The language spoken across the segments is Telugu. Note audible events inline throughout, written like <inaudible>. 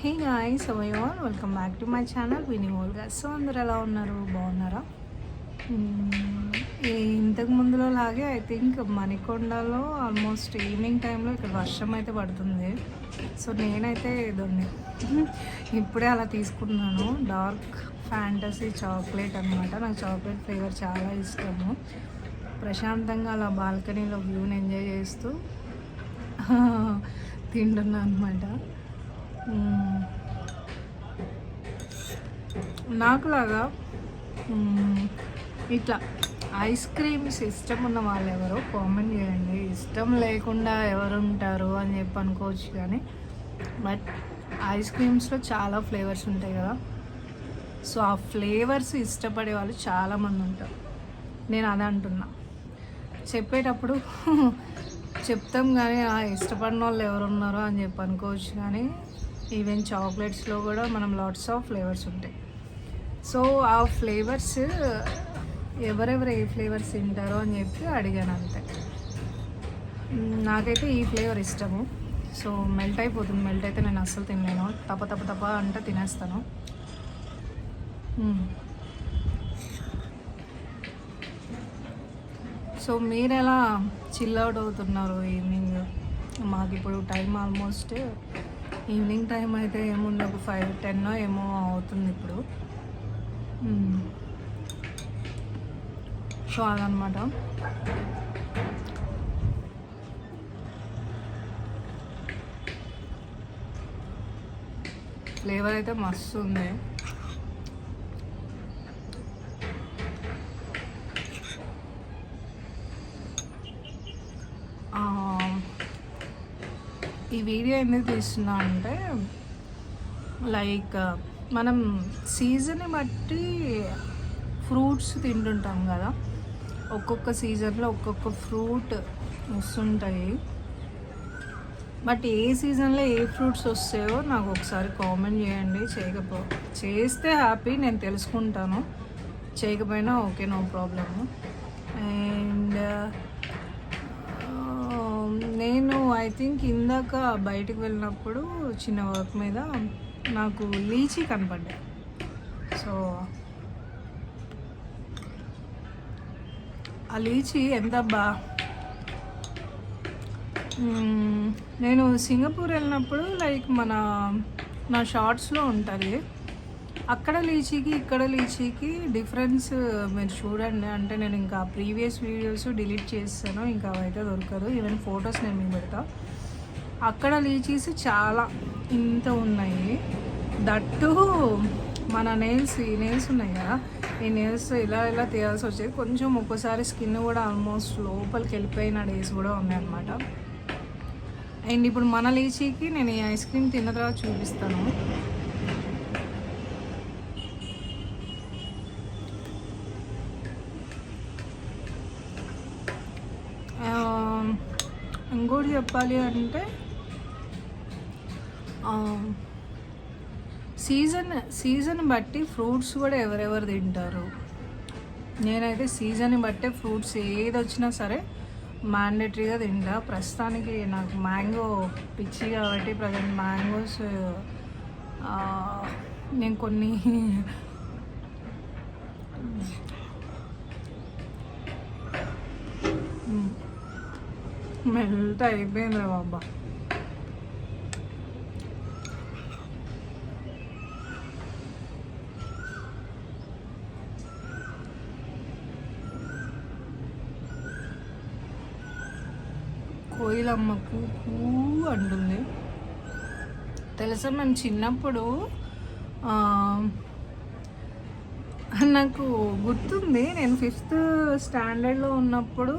Hey guys all welcome back to my channel Vini Olga. So అందరు ఎలా ఉన్నారు? బాగున్నారా? ఇంతకు ముందులో లాగే ఐ థింక్ మణికొండలో ఆల్మోస్ట్ ఈవినింగ్ టైంలో ఇక్కడ వర్షం అయితే పడుతుంది. సో నేనైతే దాన్ని ఇప్పుడే అలా తీసుకున్నాను. డార్క్ ఫ్యాంటసీ చాక్లెట్ అనమాట నాకు చాక్లెట్ ఫ్లేవర్ చాలా ఇష్టము. ప్రశాంతంగా అలా బాల్కనీలో వ్యూని ఎంజాయ్ చేస్తూ <laughs> తింటున్నాను అనమాట నాకులాగా ఇట్లా ఐస్ క్రీమ్స్ ఇష్టం ఉన్న వాళ్ళు ఎవరో కామెంట్ చేయండి. ఇష్టం లేకుండా ఎవరు ఉంటారు అని చెప్పి అనుకోవచ్చు కానీ బట్ ఐస్ క్రీమ్స్లో చాలా ఫ్లేవర్స్ ఉంటాయి కదా. సో ఆ ఫ్లేవర్స్ ఇష్టపడే వాళ్ళు చాలామంది ఉంటారు. నేను అదే అంటున్నా. చెప్పేటప్పుడు <laughs> చెప్తాం కానీ ఆ ఇష్టపడిన వాళ్ళు ఎవరు ఉన్నారో అని చెప్పి అనుకోవచ్చు కానీ ఈవెన్ చాక్లెట్స్లో కూడా మనం లాట్స్ ఆఫ్ ఫ్లేవర్స్ ఉంటాయి. సో ఆ ఫ్లేవర్స్ ఎవరెవరు ఏ ఫ్లేవర్స్ తింటారో అని చెప్పి అడిగాను అంతే. నాకైతే ఈ ఫ్లేవర్ ఇష్టము. సో మెల్ట్ అయిపోతుంది. మెల్ట్ అయితే నేను అస్సలు తినలేను. తప్ప తప్ప తప్ప అంటే తినేస్తాను. సో మీరు ఎలా చిల్ అవుట్ అవుతున్నారు ఈవినింగ్ మాకు ఇప్పుడు టైం ఆల్మోస్ట్ ఈవినింగ్ టైం అయితే ఏముంది ఒక ఫైవ్ టెన్ ఏమో అవుతుంది ఇప్పుడు. సో అదనమాట. ఫ్లేవర్ అయితే మస్తు ఉంది ఆ, ఈ వీడియో ఎందుకు తీస్తున్నా అంటే లైక్ మనం సీజన్ని బట్టి ఫ్రూట్స్ తింటుంటాం కదా. ఒక్కొక్క సీజన్లో ఒక్కొక్క ఫ్రూట్ వస్తుంటాయి. బట్ ఏ సీజన్లో ఏ ఫ్రూట్స్ వస్తాయో నాకు ఒకసారి కామెంట్ చేయండి. చేయకపో చేస్తే హ్యాపీ నేను తెలుసుకుంటాను. చేయకపోయినా ఓకే నో ప్రాబ్లము. అండ్ నేను ఐ థింక్ ఇందాక బయటికి వెళ్ళినప్పుడు చిన్న వర్క్ మీద నాకు లీచీ కనపడ్డా సో ఆ లీచీ ఎంత బా నేను సింగపూర్ వెళ్ళినప్పుడు లైక్ మన నా షార్ట్స్లో ఉంటుంది. అక్కడ లీచీకి ఇక్కడ లీచీకి డిఫరెన్స్ మీరు చూడండి. అంటే నేను ఇంకా ప్రీవియస్ వీడియోస్ డిలీట్ చేస్తాను ఇంకా అవైతే దొరకదు. ఈవెన్ ఫొటోస్ నేను మీకు పెడతా. అక్కడ లీచీస్ చాలా ఇంత ఉన్నాయి. దట్టు మన నెయిల్స్ ఈ నెయిల్స్ ఉన్నాయి కదా. ఈ నెయిల్స్ ఇలా ఇలా తీయాల్సి వచ్చేది. కొంచెం ఒక్కోసారి స్కిన్ కూడా ఆల్మోస్ట్ లోపలికి వెళ్ళిపోయిన డేస్ కూడా ఉన్నాయి అనమాట అండ్ ఇప్పుడు మన లీచీకి నేను ఈ ఐస్ క్రీమ్ తిన్న తర్వాత చూపిస్తాను ఆ, ఇంకోటి చెప్పాలి అంటే సీజన్ సీజన్ బట్టి ఫ్రూట్స్ కూడా ఎవరెవరు తింటారు. నేనైతే సీజన్ బట్టే ఫ్రూట్స్ ఏది వచ్చినా సరే మ్యాండేటరీగా తింటా. ప్రస్తుతానికి నాకు మ్యాంగో పిచ్చి కాబట్టి ప్రజెంట్ మ్యాంగోస్ నేను కొన్ని మెల్ట్ అయిపోయింది రా బాబా. కోయిలమ్మ కూ అంటుంది. తెలుసా మేము చిన్నప్పుడు నాకు గుర్తుంది నేను ఫిఫ్త్ స్టాండర్డ్లో ఉన్నప్పుడు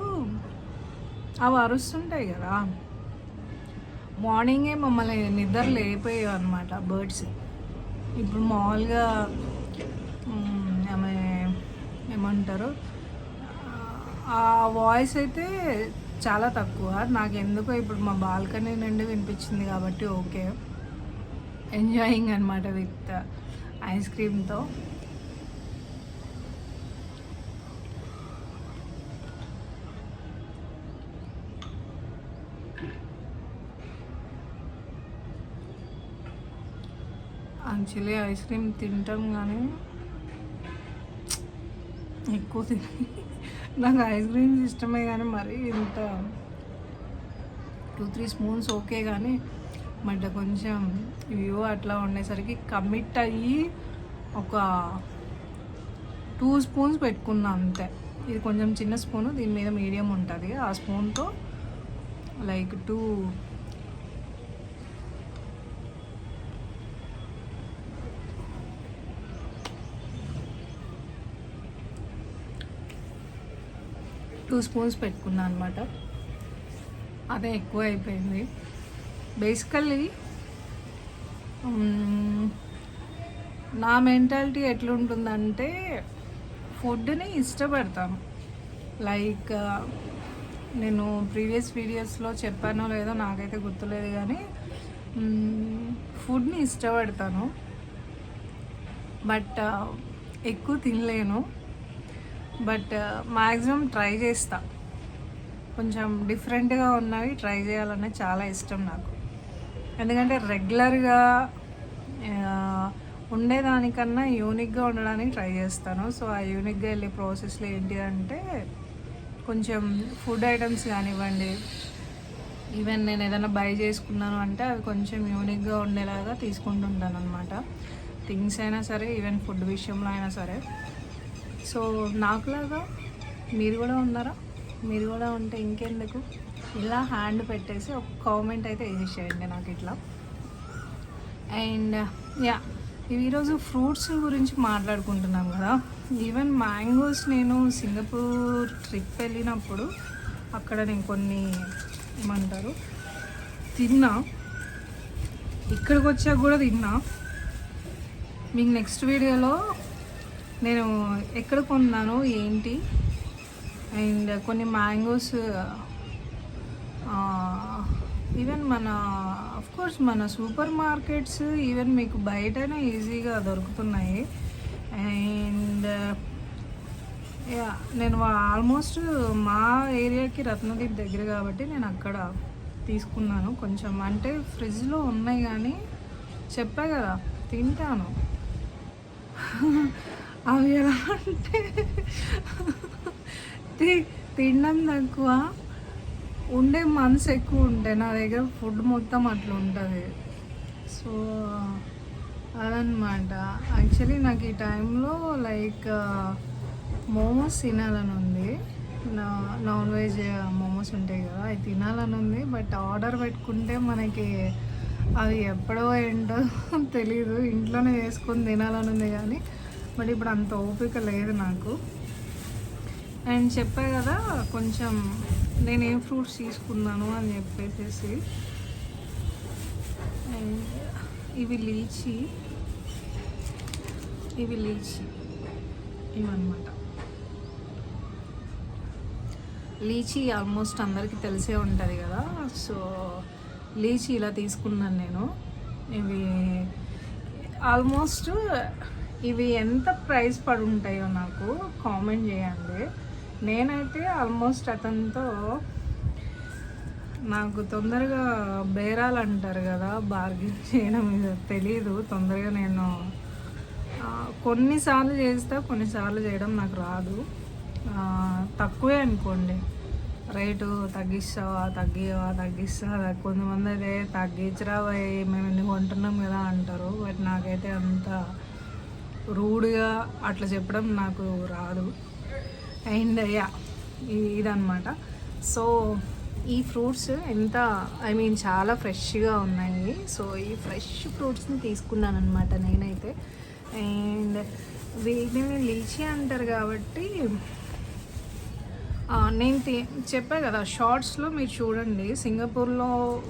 అవి అరుస్తుంటాయి కదా. మార్నింగే మమ్మల్ని నిద్ర లేపోయావు అనమాట బర్డ్స్ ఇప్పుడు మామూలుగా ఆమె ఏమంటారు? ఆ వాయిస్ అయితే చాలా తక్కువ. నాకు ఎందుకో ఇప్పుడు మా బాల్కనీ నుండి వినిపించింది కాబట్టి ఓకే. ఎంజాయింగ్ అనమాట విత్ ఐస్ క్రీమ్తో యాక్చువల్లీ ఐస్ క్రీమ్ తింటాం కానీ ఎక్కువ తిని నాకు ఐస్ క్రీమ్స్ ఇష్టమే కానీ మరీ ఇంత టూ త్రీ స్పూన్స్ ఓకే కానీ బట్ కొంచెం వ్యూ అట్లా ఉండేసరికి కమిట్ అయ్యి ఒక టూ స్పూన్స్ పెట్టుకున్నా అంతే. ఇది కొంచెం చిన్న స్పూను దీని మీద మీడియం ఉంటుంది. ఆ స్పూన్తో లైక్ టూ టూ స్పూన్స్ పెట్టుకున్నాను అనమాట అదే ఎక్కువ అయిపోయింది బేసికల్లీ నా మెంటాలిటీ ఎట్లుంటుందంటే ఫుడ్ని ఇష్టపడతాను. లైక్ నేను ప్రీవియస్ వీడియోస్లో చెప్పానో లేదో నాకైతే గుర్తులేదు కానీ ఫుడ్ని ఇష్టపడతాను. బట్ ఎక్కువ తినలేను. బట్ uh, మ్యాక్సిమం ట్రై చేస్తా. కొంచెం డిఫరెంట్గా ఉన్నవి ట్రై చేయాలనే చాలా ఇష్టం నాకు. ఎందుకంటే రెగ్యులర్గా uh, ఉండేదానికన్నా యూనిక్గా ఉండడానికి ట్రై చేస్తాను. సో ఆ యూనిక్గా వెళ్ళే ప్రాసెస్లో ఏంటి అంటే కొంచెం ఫుడ్ ఐటమ్స్ కానివ్వండి ఈవెన్ నేను ఏదైనా బై చేసుకున్నాను అంటే అవి కొంచెం యూనిక్గా ఉండేలాగా తీసుకుంటుంటాను అనమాట థింగ్స్ అయినా సరే ఈవెన్ ఫుడ్ విషయంలో అయినా సరే. సో నాకులాగా మీరు కూడా ఉన్నారా? మీరు కూడా ఉంటే ఇంకెందుకు? ఇలా హ్యాండ్ పెట్టేసి ఒక కామెంట్ అయితే వేసేసేయండి నాకు ఇట్లా. అండ్ యా ఈరోజు ఫ్రూట్స్ గురించి మాట్లాడుకుంటున్నాం కదా. ఈవెన్ మ్యాంగోస్ నేను సింగపూర్ ట్రిప్ వెళ్ళినప్పుడు అక్కడ నేను కొన్ని ఏమంటారు తిన్నా. ఇక్కడికి వచ్చాక కూడా తిన్నా. మీకు నెక్స్ట్ వీడియోలో నేను ఎక్కడ కొన్నాను ఏంటి? అండ్ కొన్ని మ్యాంగోస్ ఈవెన్ మన కోర్స్ మన సూపర్ మార్కెట్స్ ఈవెన్ మీకు బయటనే ఈజీగా దొరుకుతున్నాయి. అండ్ యా నేను ఆల్మోస్ట్ మా ఏరియాకి రత్నదీప్ దగ్గర కాబట్టి నేను అక్కడ తీసుకున్నాను. కొంచెం అంటే ఫ్రిడ్జ్లో ఉన్నాయి కానీ చెప్పా కదా తింటాను. <laughs> అవి ఎలా అంటే తి- తినడం తక్కువ ఉండే మనసు ఎక్కువ ఉంటాయి నా దగ్గర ఫుడ్ మొత్తం అట్లా ఉంటుంది. సో అదనమాట యాక్చువల్లీ నాకు ఈ టైంలో లైక్ మోమోస్ తినాలని ఉంది. నా నాన్ వెజ్ మోమోస్ ఉంటాయి కదా అవి తినాలని ఉంది. బట్ ఆర్డర్ పెట్టుకుంటే మనకి అవి ఎప్పుడో ఏంటో తెలీదు. ఇంట్లోనే చేసుకొని తినాలని ఉంది కానీ బట్ ఇప్పుడు అంత ఓపిక లేదు నాకు. అండ్ చెప్పా కదా కొంచెం నేను ఏం ఫ్రూట్స్ తీసుకున్నాను అని చెప్పేసి. అండ్ ఇవి లీచి. ఇవి లీచి. ఇవన్నమాట. లీచీ ఆల్మోస్ట్ అందరికీ తెలిసే ఉంటుంది కదా సో లీచీ ఇలా తీసుకున్నాను నేను. ఇవి ఆల్మోస్ట్ ఇవి ఎంత ప్రైస్ పడి ఉంటాయో నాకు కామెంట్ చేయండి. నేనైతే ఆల్మోస్ట్ అతనితో నాకు తొందరగా బేరాలు అంటారు కదా బార్గెన్ చేయడం ఇది తెలీదు. తొందరగా నేను కొన్నిసార్లు చేస్తా కొన్నిసార్లు చేయడం నాకు రాదు. తక్కువే అనుకోండి. రేటు తగ్గిస్తావా తగ్గివా తగ్గిస్తావా కొంతమంది అయితే తగ్గించరా మేము ఎందుకు కొంటున్నాం కదా అంటారు. బట్ నాకైతే అంత రూడ్గా అట్లా చెప్పడం నాకు రాదు. అండ్ యా ఇదనమాట సో ఈ ఫ్రూట్స్ ఎంత ఐ మీన్ చాలా ఫ్రెష్గా ఉన్నాయి. సో ఈ ఫ్రెష్ ఫ్రూట్స్ని తీసుకున్నాను అనమాట నేనైతే. అండ్ వీటిని లీచి అంటారు కాబట్టి నేను తి- చెప్పా కదా షార్ట్స్లో మీరు చూడండి. సింగపూర్లో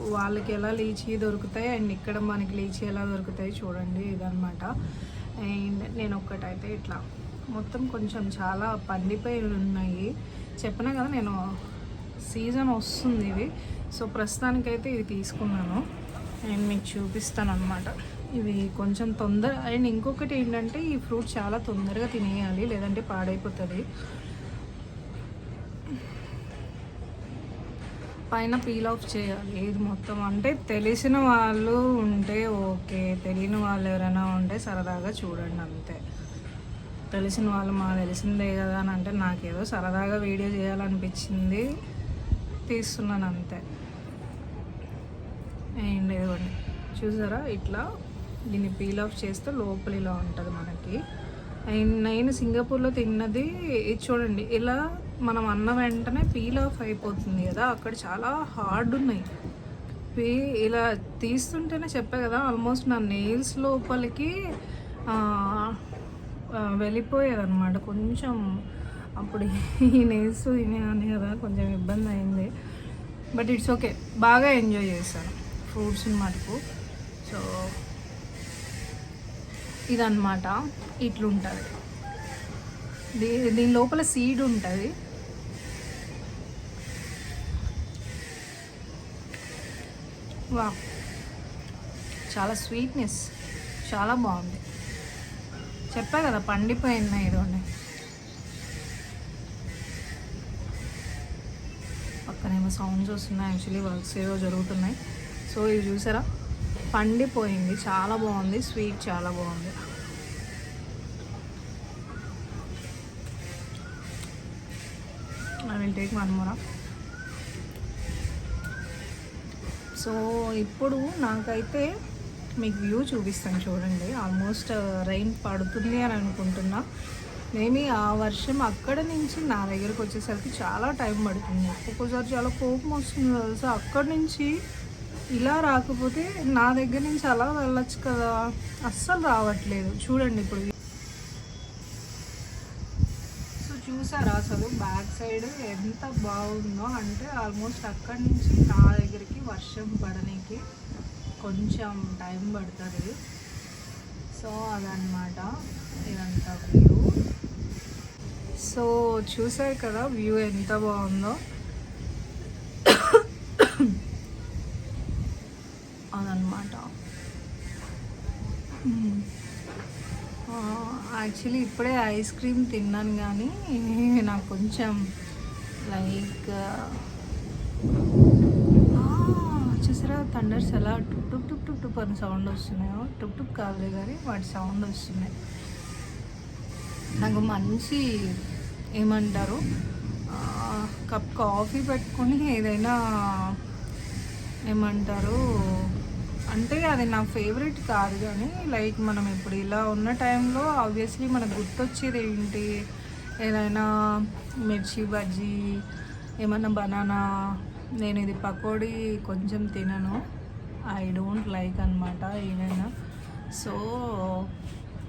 వాళ్ళకి ఎలా లీచీ దొరుకుతాయి అండ్ ఇక్కడ మనకి లీచీ ఎలా దొరుకుతాయి చూడండి ఇదనమాట అండ్ నేను ఒక్కటైతే ఇట్లా మొత్తం కొంచెం చాలా పండిపోయి ఉన్నాయి చెప్పినా కదా నేను సీజన్ వస్తుంది ఇవి సో ప్రస్తుతానికైతే ఇవి తీసుకున్నాను. అండ్ మీకు చూపిస్తాను అనమాట ఇవి కొంచెం తొందర అండ్ ఇంకొకటి ఏంటంటే ఈ ఫ్రూట్ చాలా తొందరగా తినేయాలి లేదంటే పాడైపోతుంది. పైన పీల్ ఆఫ్ చేయాలి. ఇది మొత్తం అంటే తెలిసిన వాళ్ళు ఉంటే ఓకే తెలియని వాళ్ళు ఎవరైనా ఉంటే సరదాగా చూడండి అంతే. తెలిసిన వాళ్ళు మా తెలిసిందే కదా అని అంటే నాకేదో సరదాగా వీడియో చేయాలనిపించింది. తీస్తున్నాను అంతే. ఏం ఇదిగోండి. చూసారా? ఇట్లా దీన్ని పీల్ ఆఫ్ చేస్తే లోపల ఇలా ఉంటుంది మనకి. అండ్ నేను సింగపూర్లో తిన్నది చూడండి ఇలా మనం అన్న వెంటనే పీల్ ఆఫ్ అయిపోతుంది కదా. అక్కడ చాలా హార్డ్ ఉన్నాయి. పీ ఇలా తీస్తుంటేనే చెప్పా కదా ఆల్మోస్ట్ నా నెయిల్స్ లోపలికి వెళ్ళిపోయేదన్నమాట. కొంచెం అప్పుడు ఈ నెయిల్స్ తినేదాన్ని కదా కొంచెం ఇబ్బంది అయింది. బట్ ఇట్స్ ఓకే బాగా ఎంజాయ్ చేశాను ఫ్రూట్స్ని మటుకు. సో ఇదన్నమాట. ఇట్లుంటుంది. దీ దీని లోపల సీడ్ ఉంటుంది. వా చాలా స్వీట్నెస్. చాలా బాగుంది. చెప్పా కదా పండిపోయింది ఇదండి పక్కనేమో సౌండ్స్ వస్తున్నాయి. యాక్చువల్లీ వర్క్స్ ఏవో జరుగుతున్నాయి. సో ఇది చూసారా? పండిపోయింది. చాలా బాగుంది. స్వీట్ చాలా బాగుంది. I will take one more so ఇప్పుడు నాకైతే మీకు వ్యూ చూపిస్తాను చూడండి. ఆల్మోస్ట్ రైన్ పడుతుంది అని అనుకుంటున్నా. మేబీ ఆ వర్షం అక్కడ నుంచి నా దగ్గరకు వచ్చేసరికి చాలా టైం పడుతుంది. ఒక్కోసారి చాలా కోపం వస్తుంది తెలుసా? అక్కడి నుంచి ఇలా రాకపోతే నా దగ్గర నుంచి అలా వెళ్ళొచ్చు కదా? అస్సలు రావట్లేదు. చూడండి ఇప్పుడు సో చూసారా? అసలు బ్యాక్ సైడ్ ఎంత బాగుందో. అంటే ఆల్మోస్ట్ అక్కడి నుంచి నా దగ్గరికి వర్షం పడడానికి కొంచెం టైం పడుతుంది. సో అదనమాట ఇదంతా వ్యూ. సో చూసారు కదా వ్యూ ఎంత బాగుందో. అదనమాట యాక్చువల్లీ ఇప్పుడే ఐస్ క్రీమ్ తిన్నాను కానీ నాకు కొంచెం లైక్ చూసారా థండర్స్ ఎలా? టుప్ టుక్ టుక్ టుక్ టుప్ అని సౌండ్ వస్తున్నాయో. టుక్ టుక్ కాదులే కానీ వాటి సౌండ్ వస్తున్నాయి. నాకు మంచి ఏమంటారు కప్ కాఫీ పెట్టుకొని ఏదైనా ఏమంటారు అంటే అది నా ఫేవరెట్ కాదు కానీ లైక్ మనం ఇప్పుడు ఇలా ఉన్న టైంలో ఆబ్వియస్లీ మనకు గుర్తొచ్చేది ఏంటి? ఏదైనా మిర్చి బజ్జీ ఏమన్నా బనానా నేను ఇది పకోడీ కొంచెం తినను. ఐ డోంట్ లైక్ అనమాట ఏదైనా. సో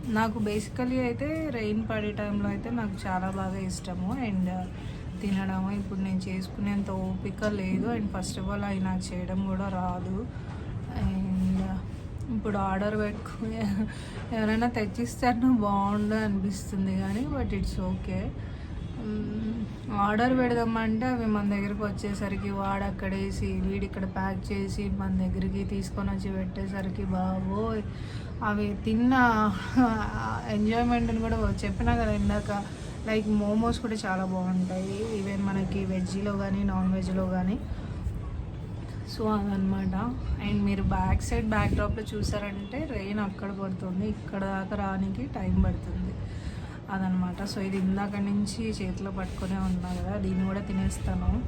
నాకు బేసికలీ అయితే రెయిన్ పడే టైంలో అయితే నాకు చాలా బాగా ఇష్టము. అండ్ తినడము ఇప్పుడు నేను చేసుకునేంత ఓపిక లేదు. అండ్ ఫస్ట్ ఆఫ్ ఆల్ అవి నాకు చేయడం కూడా రాదు. అండ్ ఇప్పుడు ఆర్డర్ పెట్టుకుని ఎవరైనా తెచ్చిస్తే బాగుండు అనిపిస్తుంది కానీ బట్ ఇట్స్ ఓకే. ఆర్డర్ పెడదామంటే అవి మన దగ్గరికి వచ్చేసరికి వాడు అక్కడ వేసి వీడు ఇక్కడ ప్యాక్ చేసి మన దగ్గరికి తీసుకొని వచ్చి పెట్టేసరికి బాబోయ్. అవి తిన్న ఎంజాయ్మెంట్ని కూడా చెప్పినా కదా ఇందాక లైక్ మోమోస్ కూడా చాలా బాగుంటాయి. ఈవెన్ మనకి వెజ్లో కానీ నాన్ వెజ్లో కానీ సో అదనమాట అండ్ మీరు బ్యాక్ సైడ్ బ్యాక్ డ్రాప్లో చూసారంటే రెయిన్ అక్కడ పడుతుంది ఇక్కడ దాకా రానికి టైం పడుతుంది అదనమాట సో ఇది ఇందాక నుంచి చేతిలో పట్టుకునే ఉన్నా కదా దీన్ని కూడా తినేస్తాను.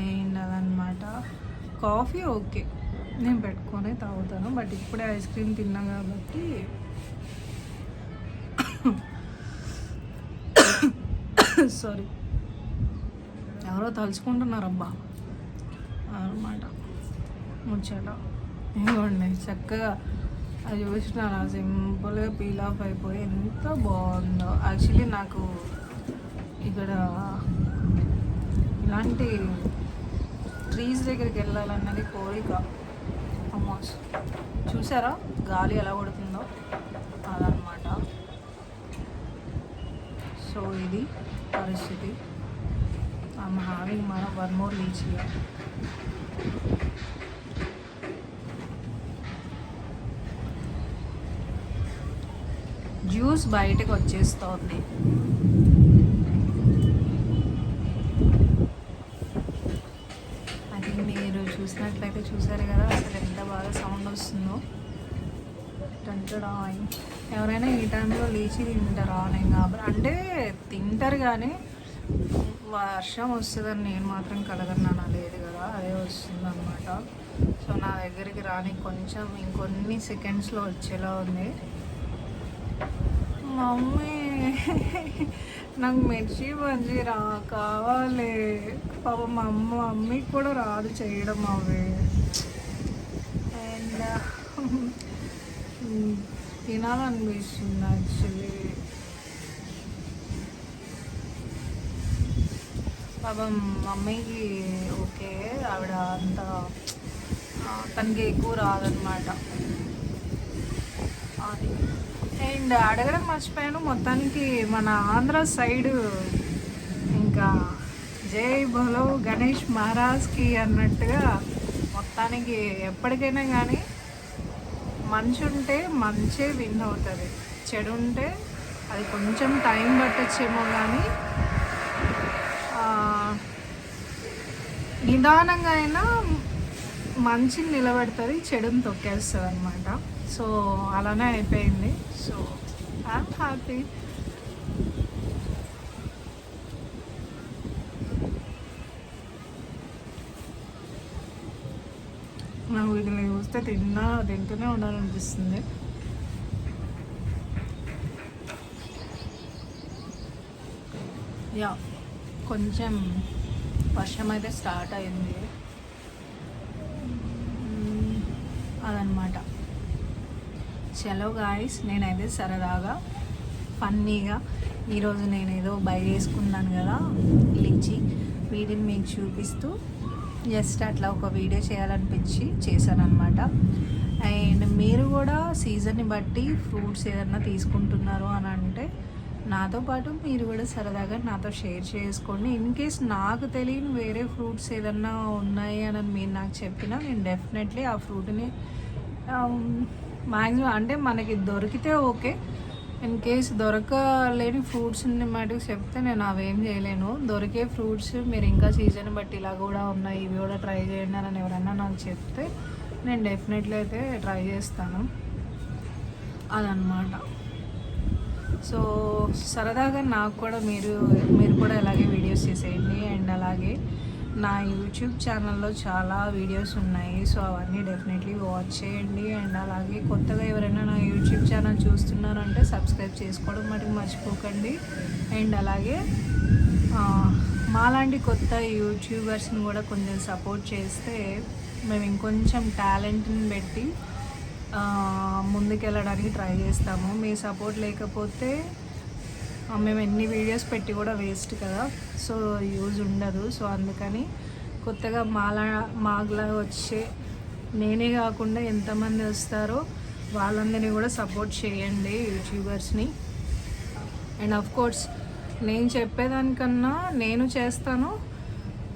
అండ్ అదనమాట కాఫీ ఓకే నేను పెట్టుకొని తాగుతాను బట్ ఇప్పుడే ఐస్ క్రీమ్ తిన్నా కాబట్టి <coughs> <coughs> సారీ. ఎవరో తలుచుకుంటున్నారబ్బా. అనమాట ముచ్చట. ఇవ్వండి చక్కగా అది చూసినా సింపుల్గా పీల్ ఆఫ్ అయిపోయి ఎంత బాగుందో. యాక్చువల్లీ నాకు ఇక్కడ ఇలాంటి ట్రీస్ దగ్గరికి వెళ్ళాలన్నది కోరిక ఆల్మోస్ట్ చూసారా? గాలి ఎలా కొడుతుందో? అదనమాట సో ఇది పరిస్థితి. ఐమ్ హ్యావింగ్ మన one more Leach year juice బయటకు వచ్చేస్తోంది. చూసినట్లయితే చూసారు కదా అసలు ఎంత బాగా సౌండ్ వస్తుందో. టంటడాయ్. ఎవరైనా ఈ టైంలో లేచి తింటారా? నేను కాబట్టి అంటే తింటారు కానీ వర్షం వస్తుందని నేను మాత్రం కలగన్నానా? లేదు కదా అదే వస్తుంది అనమాట సో నా దగ్గరికి రాని కొంచెం ఇంకొన్ని సెకండ్స్లో వచ్చేలా ఉంది. మమ్మీ నాకు మిర్చి బజ్జీ రా కావాలి. పాప మా అమ్మ మమ్మీకి కూడా రాదు చేయడం అవి. అండ్ తినాలనిపిస్తుంది యాక్చువల్లీ. పాపం మమ్మీకి ఓకే ఆవిడ అంత తనకి ఎక్కువ రాదనమాట అది. అండ్ అడగడం మర్చిపోయాను. మొత్తానికి మన ఆంధ్ర సైడ్ ఇంకా జై బలో గణేష్ మహారాజ్కి అన్నట్టుగా మొత్తానికి ఎప్పటికైనా కానీ మంచి ఉంటే మంచే విన్ అవుతుంది. చెడు ఉంటే అది కొంచెం టైం పట్టచ్చేమో కానీ నిదానంగా అయినా మంచిని నిలబెడుతుంది చెడుని తొక్కేస్తుంది అనమాట సో అలానే అయిపోయింది. సో ఐఎమ్ హ్యాపీ నాకు వీటిని చూస్తే తిన్నా తింటూనే ఉండాలనిపిస్తుంది. యా కొంచెం వర్షం అయితే స్టార్ట్ అయింది. అదనమాట చలో గాయస్ నేనైతే సరదాగా ఫన్నీగా ఈరోజు నేను ఏదో బై చేసుకున్నాను కదా లిచి. వీటిని మీకు చూపిస్తూ జస్ట్ అట్లా ఒక వీడియో చేయాలనిపించి చేశానమాట అండ్ మీరు కూడా సీజన్ని బట్టి ఫ్రూట్స్ ఏదన్నా తీసుకుంటున్నారు అని అంటే నాతో పాటు మీరు కూడా సరదాగా నాతో షేర్ చేసుకోండి. ఇన్ కేస్ నాకు తెలియని వేరే ఫ్రూట్స్ ఏదన్నా ఉన్నాయి అని మీరు నాకు చెప్పినా నేను డెఫినెట్లీ ఆ ఫ్రూట్ని మ్యాక్సిమం అంటే మనకి దొరికితే ఓకే. ఇన్ కేస్ దొరకలేని ఫ్రూట్స్ని మటుకు చెప్తే నేను అవేం చేయలేను. దొరికే ఫ్రూట్స్ మీరు ఇంకా సీజన్ బట్టి ఇలా కూడా ఉన్నాయి ఇవి కూడా ట్రై చేయండి అని ఎవరైనా నాకు చెప్తే నేను డెఫినెట్లీ అయితే ట్రై చేస్తాను. అదనమాట సో సరదాగా నాకు కూడా మీరు మీరు కూడా ఇలాగే వీడియోస్ చేసేయండి. అండ్ అలాగే నా యూట్యూబ్ ఛానల్లో చాలా వీడియోస్ ఉన్నాయి. సో అవన్నీ డెఫినెట్లీ వాచ్ చేయండి. అండ్ అలాగే కొత్తగా ఎవరైనా నా యూట్యూబ్ ఛానల్ చూస్తున్నారంటే సబ్స్క్రైబ్ చేసుకోవడం మటుకు మర్చిపోకండి. అండ్ అలాగే మాలాంటి కొత్త యూట్యూబర్స్ని కూడా కొంచెం సపోర్ట్ చేస్తే మేము ఇంకొంచెం టాలెంట్ని పెట్టి ముందుకెళ్ళడానికి ట్రై చేస్తాము. మీ సపోర్ట్ లేకపోతే మేము ఎన్ని వీడియోస్ పెట్టి కూడా వేస్ట్ కదా. సో యూజ్ ఉండదు. సో అందుకని కొత్తగా మాలా మాగ్లా వచ్చే నేనే కాకుండా ఎంతమంది వస్తారో వాళ్ళందరినీ కూడా సపోర్ట్ చేయండి యూట్యూబర్స్ని అండ్ ఆఫ్ కోర్స్ నేను చెప్పేదానికన్నా నేను చేస్తాను.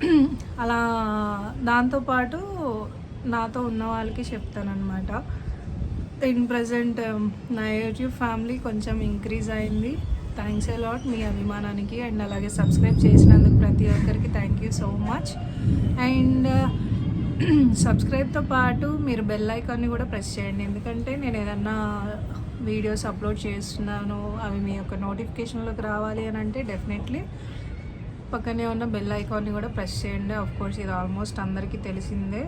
<clears throat> అలా దాంతోపాటు నాతో ఉన్న వాళ్ళకి చెప్తానమాట ఇన్ ప్రజెంట్ um, నా యూట్యూబ్ ఫ్యామిలీ కొంచెం ఇంక్రీజ్ అయింది. థ్యాంక్స్ లాట్ మీ అభిమానానికి అండ్ అలాగే సబ్స్క్రైబ్ చేసినందుకు ప్రతి ఒక్కరికి thank you so much. And <clears throat> సబ్స్క్రైబ్తో పాటు మీరు బెల్ ఐకాన్ని కూడా ప్రెస్ చేయండి. ఎందుకంటే నేను ఏదన్నా వీడియోస్ అప్లోడ్ చేస్తున్నాను అవి మీ యొక్క నోటిఫికేషన్లోకి రావాలి అని అంటే డెఫినెట్లీ పక్కనే ఉన్న బెల్ ఐకాన్ని కూడా ప్రెస్ చేయండి. ఆఫ్ కోర్స్ ఇది ఆల్మోస్ట్ అందరికీ తెలిసిందే.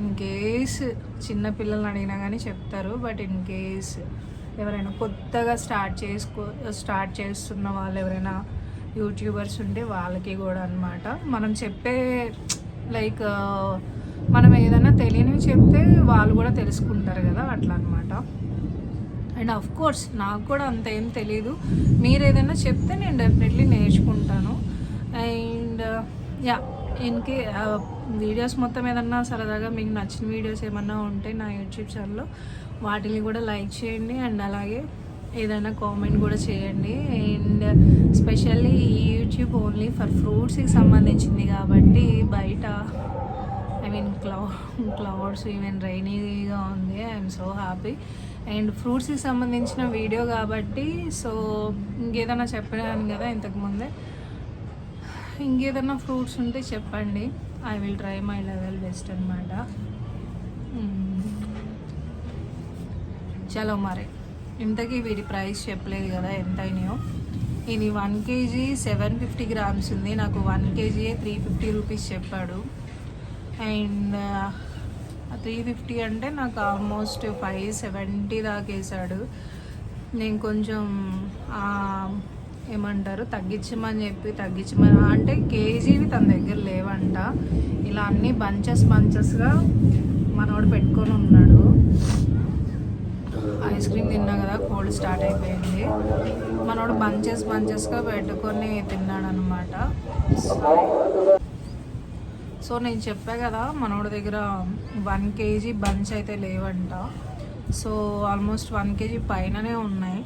ఇన్ కేస్ చిన్న పిల్లల్ని అడిగినా కానీ చెప్తారు. బట్ ఇన్ కేస్ ఎవరైనా కొత్తగా స్టార్ట్ చేసుకో స్టార్ట్ చేస్తున్న వాళ్ళు ఎవరైనా యూట్యూబర్స్ ఉంటే వాళ్ళకి కూడా అనమాట మనం చెప్పే లైక్ మనం ఏదైనా తెలియనివి చెప్తే వాళ్ళు కూడా తెలుసుకుంటారు కదా అట్లా అనమాట అండ్ అఫ్ కోర్స్ నాకు కూడా అంత ఏం తెలియదు మీరు ఏదైనా చెప్తే నేను డెఫినెట్లీ నేర్చుకుంటాను. అండ్ యా ఇన్కే వీడియోస్ మొత్తం ఏదన్నా సరదాగా మీకు నచ్చిన వీడియోస్ ఏమన్నా ఉంటే నా యూట్యూబ్ ఛానల్లో వాటిని కూడా లైక్ చేయండి అండ్ అలాగే ఏదైనా కామెంట్ కూడా చేయండి. అండ్ స్పెషల్లీ ఈ యూట్యూబ్ ఓన్లీ ఫర్ ఫ్రూట్స్కి సంబంధించింది కాబట్టి బయట I mean cloud clouds even రైనీగా ఉంది. I'm so happy. అండ్ ఫ్రూట్స్కి సంబంధించిన వీడియో కాబట్టి సో ఇంకేదైనా చెప్పాను కదా ఇంతకుముందే ఇంకేదైనా ఫ్రూట్స్ ఉంటే చెప్పండి. I will try my level best అనమాట చలో మరి. ఇంతకీ వీటి ప్రైస్ చెప్పలేదు కదా ఎంత అయినాయో ఇది one KG seven fifty grams ఉంది. నాకు one KG three fifty rupees చెప్పాడు. అండ్ త్రీ ఫిఫ్టీ అంటే నాకు ఆల్మోస్ట్ ఫైవ్ సెవెంటీ దాకా వేసాడు నేను కొంచెం ఏమంటారు? తగ్గించమని చెప్పి తగ్గించమని అంటే కేజీవి తన దగ్గర లేవంట. ఇలా అన్నీ బంచెస్ బంచెస్గా మనోడు పెట్టుకొని ఉన్నాడు. ఐస్ క్రీమ్ తిన్నా కదా కోల్డ్ స్టార్ట్ అయిపోయింది. మనోడు బంచెస్ బంచెస్గా పెట్టుకొని తిన్నాడు అనమాట సో నేను చెప్పా కదా మనోడి దగ్గర వన్ కేజీ బంచ్ అయితే లేవంట. సో ఆల్మోస్ట్ వన్ కేజీ పైననే ఉన్నాయి.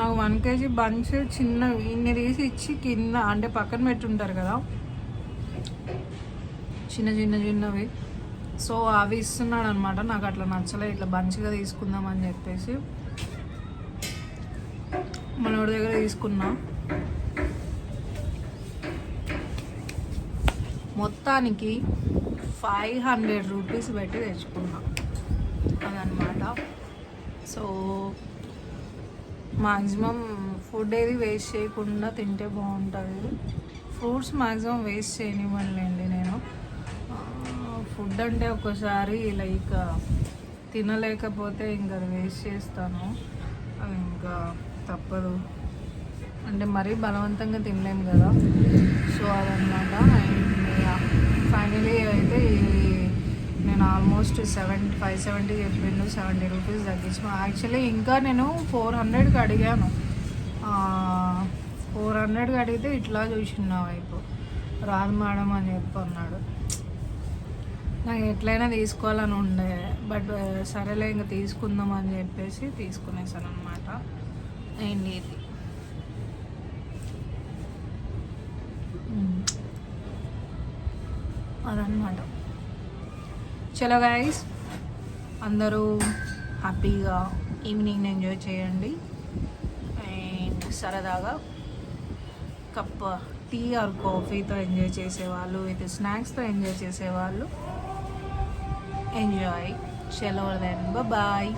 నాకు వన్ కేజీ బంచ్ చిన్న ఇన్ని తీసి ఇచ్చి కింద అంటే పక్కన పెట్టుంటారు కదా చిన్న చిన్న చిన్నవి. సో అవి ఇస్తున్నాడు అనమాట నాకు అట్లా నచ్చలే ఇట్లా బంచిగా తీసుకుందామని చెప్పేసి. మనోడి దగ్గర తీసుకున్నా. మొత్తానికి ఫైవ్ హండ్రెడ్ రూపీస్ పెట్టి తెచ్చుకున్నా. అదనమాట. సో మ్యాక్సిమం ఫుడ్ ఏది వేస్ట్ చేయకుండా తింటే బాగుంటుంది. ఫ్రూట్స్ మ్యాక్సిమం వేస్ట్ చేయనివ్వండి నేను. ఫుడ్ అంటే ఒక్కోసారి లైక్ తినలేకపోతే ఇంకా అది వేస్ట్ చేస్తాను. అది ఇంకా తప్పదు. అంటే మరీ బలవంతంగా తినలేము కదా. సో అదనమాట అండ్ ఫైనలీ అయితే నేను ఆల్మోస్ట్ సెవెన్ ఫైవ్ సెవెంటీ చెప్పిండు సెవెంటీ రూపీస్ తగ్గించిన. యాక్చువల్లీ ఇంకా నేను ఫోర్ హండ్రెడ్కి అడిగాను. ఫోర్ హండ్రెడ్కి అడిగితే ఇట్లా చూసిన వైపు. రాదు మేడం అని చెప్పి అన్నాడు. నాకు ఎట్లయినా తీసుకోవాలని ఉండే బట్ సరేలే ఇంకా తీసుకుందాం అని చెప్పేసి తీసుకునేసాను అనమాట అండ్ ఇది అదనమాట చలో గాయస్ అందరూ హ్యాపీగా ఈవినింగ్ ఎంజాయ్ చేయండి. అండ్ సరదాగా కప్ టీ ఆర్ కాఫీతో ఎంజాయ్ చేసేవాళ్ళు విత్ స్నాక్స్తో ఎంజాయ్ చేసేవాళ్ళు. ఎంజాయ్ చలో దెన్ బాయ్